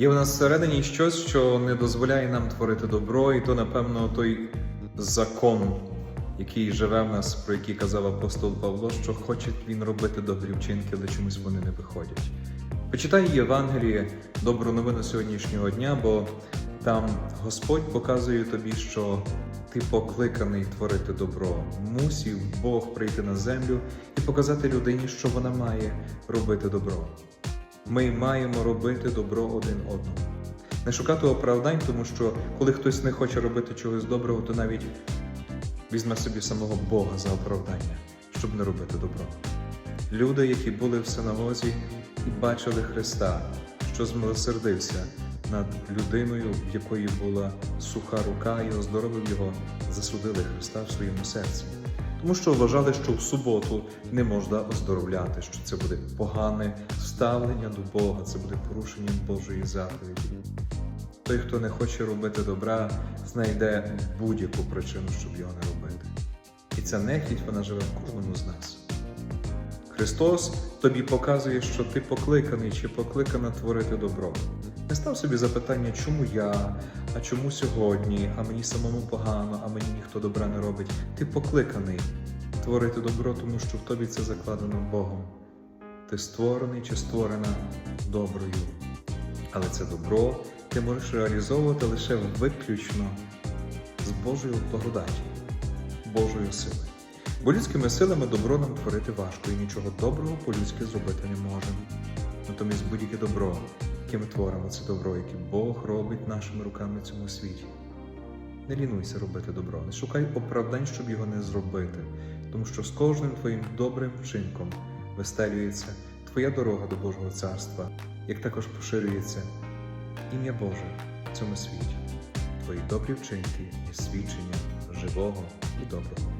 Є в нас всередині щось, що не дозволяє нам творити добро, і то, напевно, той закон, який живе в нас, про який казав апостол Павло, що хоче він робити добрі вчинки, але чомусь вони не виходять. Почитай Євангеліє, добру новину сьогоднішнього дня, бо там Господь показує тобі, що ти покликаний творити добро. Мусів Бог прийти на землю і показати людині, що вона має робити добро. Ми маємо робити добро один одному. Не шукати оправдань, тому що коли хтось не хоче робити чогось доброго, то навіть візьме собі самого Бога за оправдання, щоб не робити добро. Люди, які були в синагозі і бачили Христа, що змилосердився над людиною, в якої була суха рука, і оздоровив його, засудили Христа в своєму серці. Тому що вважали, що в суботу не можна оздоровляти, що це буде погане ставлення до Бога, це буде порушенням Божої заповіді. Той, хто не хоче робити добра, знайде будь-яку причину, щоб його не робити. І ця нехідь вона живе в кожному з нас. Христос тобі показує, що ти покликаний чи покликана творити добро. Не став собі запитання, чому я, а чому сьогодні, а мені самому погано, а мені ніхто добра не робить. Ти покликаний творити добро, тому що в тобі це закладено Богом. Ти створений чи створена доброю. Але це добро ти можеш реалізовувати лише виключно з Божою благодаті, Божою силою. Бо людськими силами добро нам творити важко, і нічого доброго по-людськи зробити не можемо. Натомість будь-яке добро, яке ми творимо, це добро, яке Бог робить нашими руками в цьому світі. Не лінуйся робити добро, не шукай оправдань, щоб його не зробити, тому що з кожним твоїм добрим вчинком вистелюється твоя дорога до Божого царства, як також поширюється ім'я Боже в цьому світі. Твої добрі вчинки є свідчення живого і доброго